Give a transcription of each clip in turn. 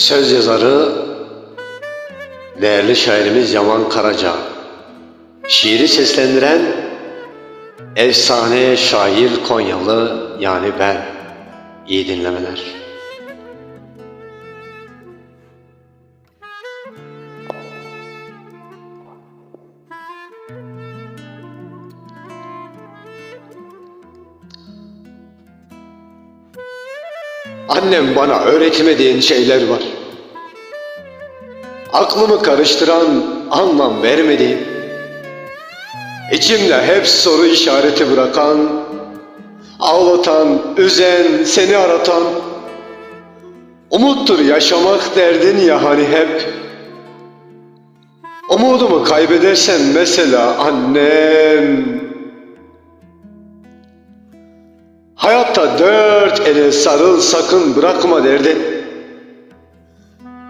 Söz yazarı değerli şairimiz Yaman Karaca. Şiiri seslendiren efsane şair Konyalı yani ben. İyi dinlemeler. Annem bana öğretmediğin şeyler var. Aklımı karıştıran, anlam vermediğim, içimde hep soru işareti bırakan, ağlatan, üzen, seni aratan, umuttur yaşamak derdin ya hani hep. Umudumu kaybedersen mesela annem, Hayatta dört ele sarıl sakın bırakma derdi.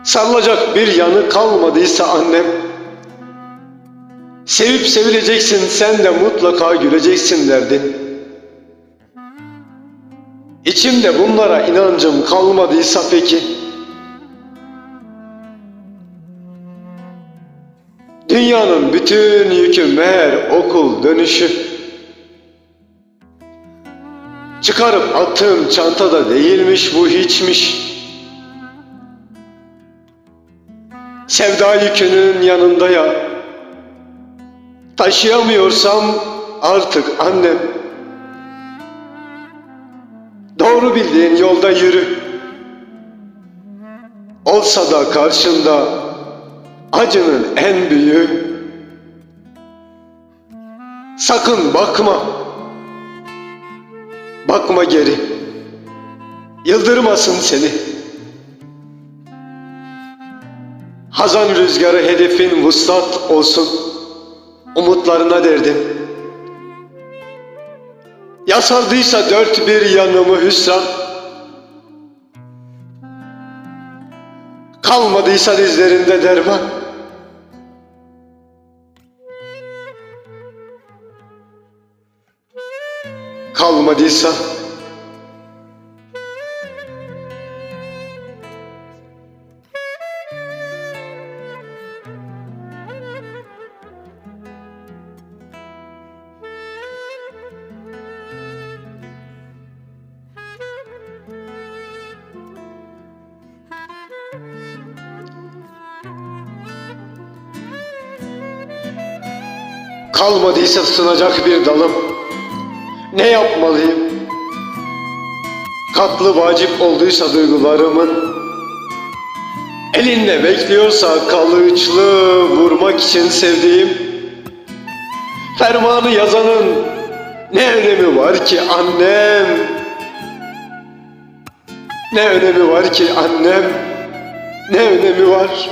Sarılacak bir yanı kalmadıysa annem. Sevip sevileceksin sen de mutlaka güleceksin derdin. İçimde bunlara inancım kalmadıysa peki. Dünyanın bütün yükü meğer okul dönüşü. Çıkarıp attığım çantada değilmiş bu hiçmiş. Sevda yükünün yanında ya. Taşıyamıyorsam artık annem. Doğru bildiğin yolda yürü. Olsa da karşında acının en büyüğü. Sakın bakma. Bakma geri. Yıldırmasın seni. Hazan rüzgarı hedefin vuslat olsun. Umutlarına derdim. Ya sardıysa dört bir yanımı hüsran. Kalmadıysa dizlerinde derman. kalmadıysa kalmadıysa sunacak bir dalım. Ne yapmalıyım? Katlı vacip olduysa duygularımın Elinde bekliyorsa kalıçlı vurmak için sevdiğim Fermanı yazanın ne önemi var ki annem? Ne önemi var ki annem? Ne önemi var